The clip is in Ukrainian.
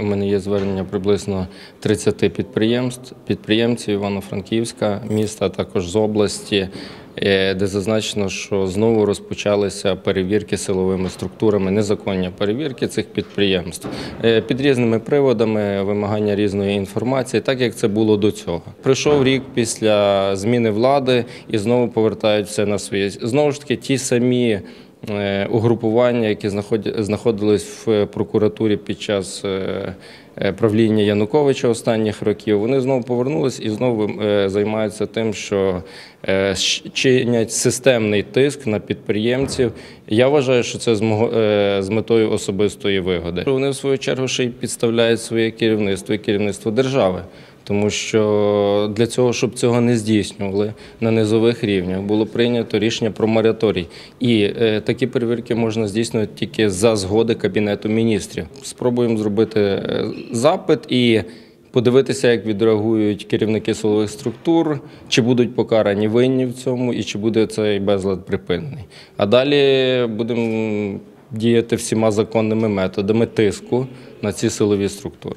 У мене є звернення приблизно 30 підприємств, підприємців Івано-Франківська, міста, також з області, е, де зазначено, що знову розпочалися перевірки силовими структурами, незаконні перевірки цих підприємств е, під різними приводами, вимагання різної інформації, так як це було до цього. Пройшов рік після зміни влади і знову повертають все на своє. Знову ж таки, ті самі угрупування, які знаходились в прокуратурі під час е, е, правління Януковича останніх років, вони знову повернулись і знову е, займаються тим, що е, чинять системний тиск на підприємців. Я вважаю, що це е, з метою особистої вигоди. Вони в свою чергу ще й підставляють своє керівництво і керівництво держави. Тому що для цього, щоб цього не здійснювали на низових рівнях, було прийнято рішення про мораторій. І е, такі перевірки можна здійснювати тільки за згоди Кабінету міністрів. Спробуємо зробити е, запит і подивитися, як відреагують керівники силових структур, чи будуть покарані винні в цьому, і чи буде цей безлад припинений. А далі будемо діяти всіма законними методами тиску на ці силові структури.